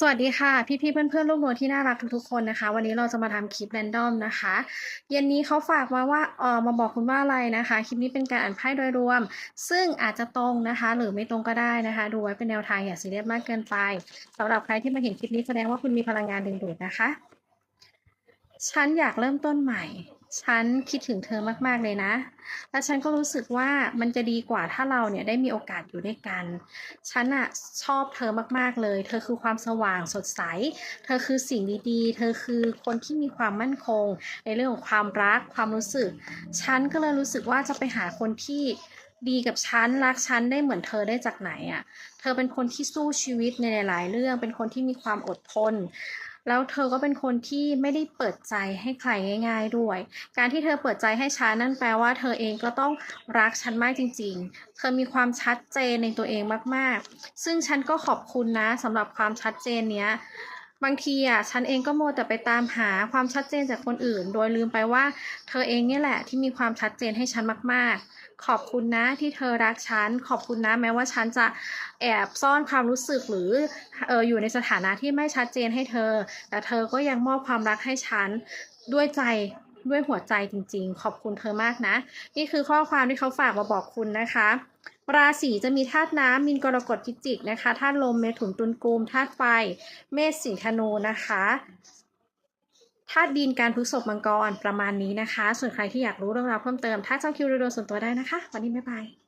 สวัสดีค่ะ พี่ๆเพื่อนๆลูกหนูที่น่ารักทุกๆคนนะคะ วันนี้เราจะมาทำคลิปแรนดอมนะคะ เย็นนี้เขาฝากมาว่าเออมาบอกคุณว่าอะไรนะคะ คลิปนี้เป็นการอ่านไพ่โดยรวม ซึ่งอาจจะตรงนะคะ หรือไม่ตรงก็ได้นะคะ ดูไว้เป็นแนวทางอย่าซีเรียสมากเกินไปสำหรับใครที่มาเห็นคลิปนี้แสดงว่าคุณมีพลังงานดึงดูดนะคะ ฉันอยากเริ่มต้นใหม่ ฉันคิดถึงเธอมากๆเลยนะ และฉันก็รู้สึกว่ามันจะดีกว่าถ้าเราเนี่ยได้มีโอกาสอยู่ด้วยกัน ฉันอะชอบเธอมากๆเลย เธอคือความสว่างสดใส เธอคือสิ่งดีๆ เธอคือคนที่มีความมั่นคง ในเรื่องของความรักความรู้สึก ฉันก็เลยรู้สึกว่าจะไปหาคนที่ ดีกับฉันรักฉันได้เหมือนเธอได้จากไหนอะเธอเป็นคนที่สู้ชีวิตในหลาย ๆ เรื่อง เป็นคนที่มีความอดทน แล้วเธอก็เป็นคนที่ไม่ได้เปิดใจให้ใครง่าย ๆ ด้วย การที่เธอเปิดใจให้ฉันนั่นแปลว่าเธอเองก็ต้องรักฉันมากจริง ๆ เธอมีความชัดเจนในตัวเองมาก ๆ ซึ่งฉันก็ขอบคุณนะสำหรับความชัดเจนเนี้ย บางทีอะฉันเองก็โมแต่ไปตามหาความชัดเจนจากคนอื่น โดยลืมไปว่า เธอเองเนี่ยแหละที่มีความชัดเจนให้ฉันมากๆ ขอบคุณนะที่เธอรักฉัน ขอบคุณนะแม้ว่าฉันจะแอบซ่อนความรู้สึกหรือเอออยู่ในสถานะที่ไม่ชัดเจนให้เธอ แต่เธอก็ยังมอบความรักให้ฉันด้วยใจด้วยหัวใจจริง ๆ ขอบคุณเธอมากนะ นี่คือข้อความที่เขาฝากมาบอกคุณนะคะ ราศีจะมีธาตุน้ำมินกรกฎพิจิกนะคะธาตุลมเมถุนตุลกุมธาตุไฟ เมษสิงธนูนะคะธาตุดินการพฤษภมังกรประมาณนี้นะคะ ส่วนใครที่อยากรู้เรื่องราวเพิ่มเติมทักเจ้าคิวโดยส่วนตัวได้นะคะ วันนี้บ๊ายบาย